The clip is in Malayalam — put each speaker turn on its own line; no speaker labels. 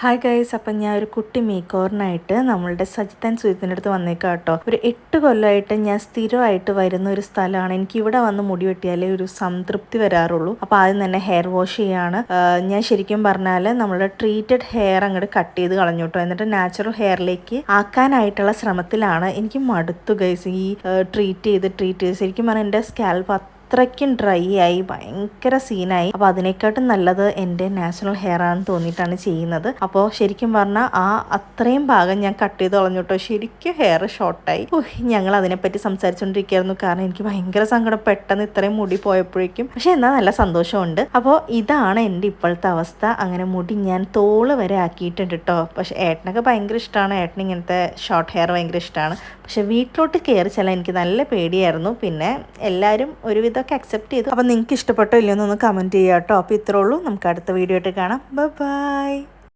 ഹായ് ഗൈസ് അപ്പം ഞാൻ ഒരു കുട്ടി മേക്കോറിനായിട്ട് നമ്മളുടെ സജിത്താൻ സുജിത്തിന്റെ അടുത്ത് വന്നേക്കാം കേട്ടോ ഒരു എട്ട് കൊല്ലമായിട്ട് ഞാൻ സ്ഥിരമായിട്ട് വരുന്ന ഒരു സ്ഥലമാണ്. എനിക്ക് ഇവിടെ വന്ന് മുടി വെട്ടിയാലേ ഒരു സംതൃപ്തി വരാറുള്ളൂ. അപ്പോൾ ആദ്യം തന്നെ ഹെയർ വാഷ് ചെയ്യാണ്. ഞാൻ ശരിക്കും പറഞ്ഞാൽ നമ്മുടെ ട്രീറ്റഡ് ഹെയർ അങ്ങോട്ട് കട്ട് ചെയ്ത് കളഞ്ഞു കേട്ടോ എന്നിട്ട് നാച്ചുറൽ ഹെയറിലേക്ക് ആക്കാനായിട്ടുള്ള ശ്രമത്തിലാണ് എനിക്ക് മടുത്തു ഗൈസ് ഈ ട്രീറ്റ് ചെയ്ത് ട്രീറ്റ് ചെയ്ത്. ശരിക്കും പറഞ്ഞാൽ എന്റെ സ്കാൽപ്പ് അത്രയ്ക്കും ഡ്രൈ ആയി ഭയങ്കര സീനായി അപ്പോൾ അതിനെക്കാട്ടും നല്ലത് എന്റെ നാച്ചുറൽ ഹെയർ ആണെന്ന് തോന്നിയിട്ടാണ് ചെയ്യുന്നത്. അപ്പോൾ ശരിക്കും പറഞ്ഞാൽ ആ അത്രയും ഭാഗം ഞാൻ കട്ട് ചെയ്ത് കളഞ്ഞോട്ടോ ശരിക്കും ഹെയർ ഷോർട്ടായി ഞങ്ങൾ അതിനെപ്പറ്റി സംസാരിച്ചുകൊണ്ടിരിക്കുകയായിരുന്നു കാരണം എനിക്ക് ഭയങ്കര സങ്കടം. പെട്ടെന്ന് ഇത്രയും മുടി പോയപ്പോഴേക്കും. പക്ഷെ എന്നാൽ നല്ല സന്തോഷമുണ്ട്. അപ്പോൾ ഇതാണ് എന്റെ ഇപ്പോഴത്തെ അവസ്ഥ. അങ്ങനെ മുടി ഞാൻ തോൾ വരെ ആക്കിയിട്ടുണ്ട് കേട്ടോ പക്ഷെ ഏട്ടനൊക്കെ ഭയങ്കര ഇഷ്ടമാണ് ഏട്ടൻ ഇങ്ങനത്തെ ഷോർട്ട് ഹെയർ ഭയങ്കര ഇഷ്ടമാണ് പക്ഷെ വീട്ടിലോട്ട് കയറി ചെല്ലാൻ എനിക്ക് നല്ല പേടിയായിരുന്നു. പിന്നെ എല്ലാവരും ഒരുവിധമൊക്കെ അക്സെപ്റ്റ് ചെയ്തു. അപ്പം നിങ്ങൾക്ക് ഇഷ്ടപ്പെട്ടോ ഇല്ലയോ എന്നൊന്ന് കമന്റ് ചെയ്യാം കേട്ടോ അപ്പോൾ ഇത്രേ ഉള്ളൂ. നമുക്ക് അടുത്ത വീഡിയോ ആയിട്ട് കാണാം. ബൈ